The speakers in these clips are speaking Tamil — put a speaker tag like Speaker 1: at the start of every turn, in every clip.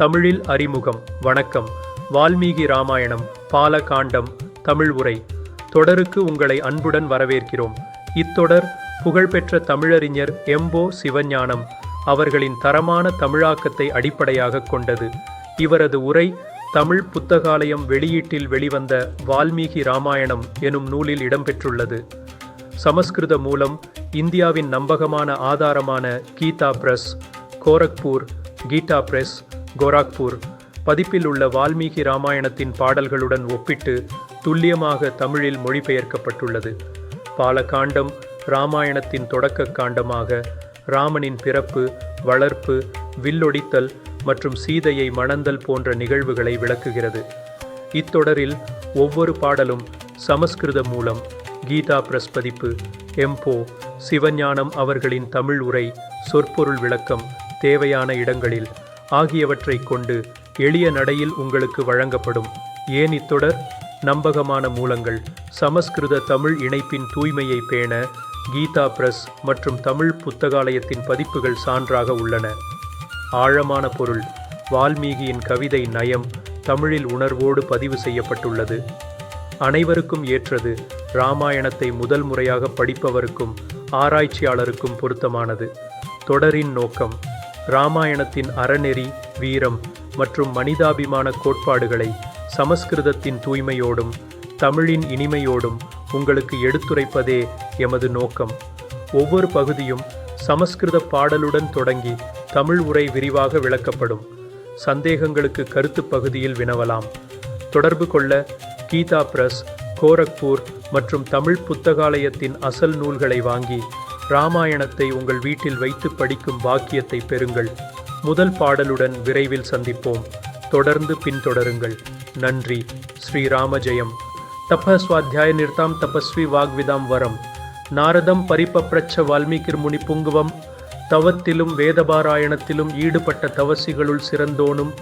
Speaker 1: தமிழில் அறிமுகம் வணக்கம். வால்மீகி ராமாயணம் பாலகாண்டம் தமிழ் உரை. தொடருக்கு உங்களை அன்புடன் வரவேற்கிறோம். இத்தொடர் புகழ்பெற்ற தமிழறிஞர் எம்போ சிவஞானம் அவர்களின் தரமான தமிழாக்கத்தை அடிப்படையாகக் கொண்டது. இவரது உரை தமிழ் புத்தகாலயம் வெளியீட்டில் வெளிவந்த வால்மீகி ராமாயணம் எனும் நூலில் இடம்பெற்றுள்ளது. சமஸ்கிருத மூலம் இந்தியாவின் நம்பகமான ஆதாரமான கீதா பிரஸ் கோரக்பூர் கீதா பிரஸ் கோராக்பூர். பதிப்பில் உள்ள வால்மீகி ராமாயணத்தின் பாடல்களுடன் ஒப்பிட்டு துல்லியமாக தமிழில் மொழிபெயர்க்கப்பட்டுள்ளது. பாலகாண்டம் ராமாயணத்தின் தொடக்க காண்டமாக ராமனின் பிறப்பு வளர்ப்பு வில்லொடித்தல் மற்றும் சீதையை மணந்தல் போன்ற நிகழ்வுகளை விளக்குகிறது. இத்தொடரில் ஒவ்வொரு பாடலும் சமஸ்கிருத மூலம் கீதா பிரஸ் பதிப்பு எம்போ சிவஞானம் அவர்களின் தமிழ் உரை சொற்பொருள் விளக்கம் தேவையான இடங்களில் ஆகியவற்றைக் கொண்டு எளிய நடையில் உங்களுக்கு வழங்கப்படும். ஏன் இத்தொடர்? நம்பகமான மூலங்கள். சமஸ்கிருத தமிழ் இணைப்பின் தூய்மையை பேண கீதா பிரஸ் மற்றும் தமிழ் புத்தகாலயத்தின் பதிப்புகள் சான்றாக உள்ளன. ஆழமான பொருள். வால்மீகியின் கவிதை நயம் தமிழில் உணர்வோடு பதிவு செய்யப்பட்டுள்ளது. அனைவருக்கும் ஏற்றது. ராமாயணத்தை முதல் முறையாக படிப்பவருக்கும் ஆராய்ச்சியாளருக்கும் பொருத்தமானது. தொடரின் நோக்கம். ராமாயணத்தின் அறநெறி வீரம் மற்றும் மனிதாபிமான கோட்பாடுகளை சமஸ்கிருதத்தின் தூய்மையோடும் தமிழின் இனிமையோடும் உங்களுக்கு எடுத்துரைப்பதே எமது நோக்கம். ஒவ்வொரு பகுதியும் சமஸ்கிருத பாடலுடன் தொடங்கி தமிழ் உரை விரிவாக விளக்கப்படும். சந்தேகங்களுக்கு கருத்து பகுதியில் வினவலாம். தொடர்பு கொள்ள கீதா பிரஸ் கோரக்பூர் மற்றும் தமிழ் புத்தகாலயத்தின் அசல் நூல்களை வாங்கி ராமாயணத்தை உங்கள் வீட்டில் வைத்து படிக்கும் பாக்கியத்தை பெறுங்கள். முதல் பாடலுடன் விரைவில் சந்திப்போம். தொடர்ந்து பின்தொடருங்கள். நன்றி. ஸ்ரீராம ஜெயம் தபஸ்வாத்தியாய நிறுத்தாம் தபஸ்வி வாக்விதாம் வரம். நாரதம் பரிபப்ரச்ச வால்மீகிர் முனி புங்குவம். தவத்திலும் வேதபாராயணத்திலும் ஈடுபட்ட தவசிகளுள் சிறந்தோனும்.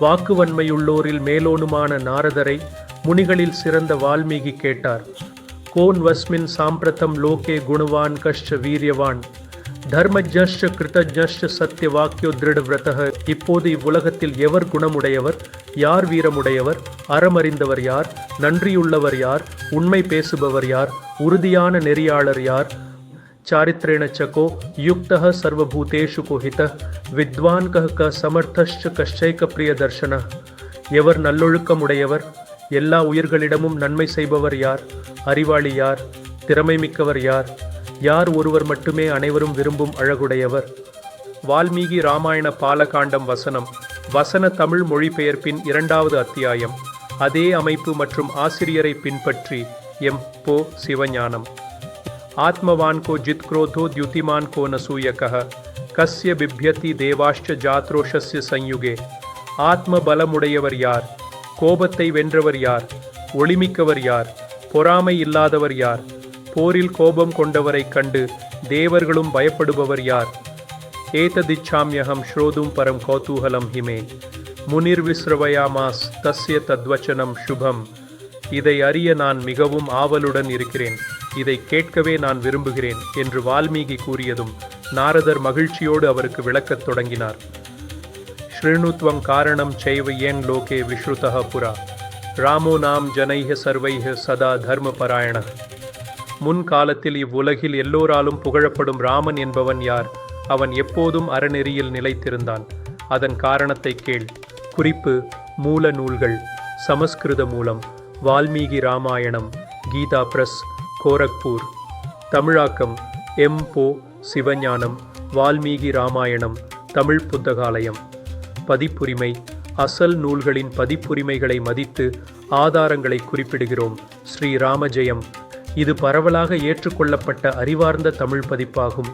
Speaker 1: வாக்குவன்மையுள்ளோரில் மேலோனுமான நாரதரை முனிகளில் சிறந்த வால்மீகி கேட்டார். கோன் வஸ்மின் சாம்பிரதம் லோகே குணவான் கஷ்ட வீரியவான் தர்மஜ்ஷ கிருத்தஜ்ஷ சத்திய வாக்கியோ திருடவிரதக இப்போது இவ்வுலகத்தில் எவர் குணமுடையவர் யார் வீரமுடையவர் அறமறிந்தவர் யார் நன்றியுள்ளவர் யார் உண்மை பேசுபவர் யார் உறுதியான நெறியாளர் யார் चारित्रेण चको युक्तः सर्वभूतेषु कोहितः வித்வான் கஹ க சமர்த்தஷ்ட கஷ்டைக்க பிரிய தர்ஷன எவர் நல்லொழுக்கமுடையவர் எல்லா உயிர்களிடமும் நன்மை செய்பவர் யார்? அறிவாளி யார்? திறமை மிக்கவர் யார்? யார் ஒருவர் மட்டுமே அனைவரும் விரும்பும் அழகுடையவர்? வால்மீகி ராமாயண பாலகாண்டம் வசனம் வசன தமிழ் மொழிபெயர்ப்பின் இரண்டாவது அத்தியாயம் அதே அமைப்பு மற்றும் ஆசிரியரை பின்பற்றி எம். போ. சிவஞானம். ஆத்மவான் கோ ஜித் குரோதோ தியுதிமான் கோ நசூயக கஸ்ய பிப்யதி தேவாஷ்ட ஜாத்ரோஷஸ்ய சயுகே ஆத்ம பலமுடையவர் யார்? கோபத்தை வென்றவர் யார்? ஒளிமிக்கவர் யார்? பொறாமை இல்லாதவர் யார்? போரில் கோபம் கொண்டவரைக் கண்டு தேவர்களும் பயப்படுபவர் யார்? ஏததிச்சாமியகம் ஸ்ரோதும் பரம் கௌதூகலம் ஹிமே. முனிர் விஸ்ரவயாமாஸ் தஸ்ய தத்வச்சனம் சுபம். இதை அறிய நான் மிகவும் ஆவலுடன் இருக்கிறேன். இதை கேட்கவே நான் விரும்புகிறேன் என்று வால்மீகி கூறியதும் நாரதர் மகிழ்ச்சியோடு அவருக்கு விளக்கத் தொடங்கினார். शृणुत्वं காரணம் चैव येन லோகே विश्रुतः புரா ராமோ நாம் ஜனைஹ சர்வைஹ சதா தர்மபராயண முன் காலத்தில் இவ்வுலகில் எல்லோராலும் புகழப்படும் ராமன் என்பவன் யார்? அவன் எப்போதும் அறநெறியில் நிலைத்திருந்தான். அதன் காரணத்தை கேள். குறிப்பு மூல நூல்கள். சமஸ்கிருத மூலம். வால்மீகி ராமாயணம். கீதா பிரஸ். கோரக்பூர். தமிழாக்கம். எம் போ. சிவஞானம். வால்மீகி ராமாயணம். தமிழ் புத்தகாலயம். பதிப்புரிமை அசல் நூல்களின் பதிப்புரிமைகளை மதித்து ஆதாரங்களை குறிப்பிடுகிறோம். ஸ்ரீ ராமஜெயம். இது பரவலாக ஏற்றுக்கொள்ளப்பட்ட அறிவார்ந்த தமிழ் பதிப்பாகும்.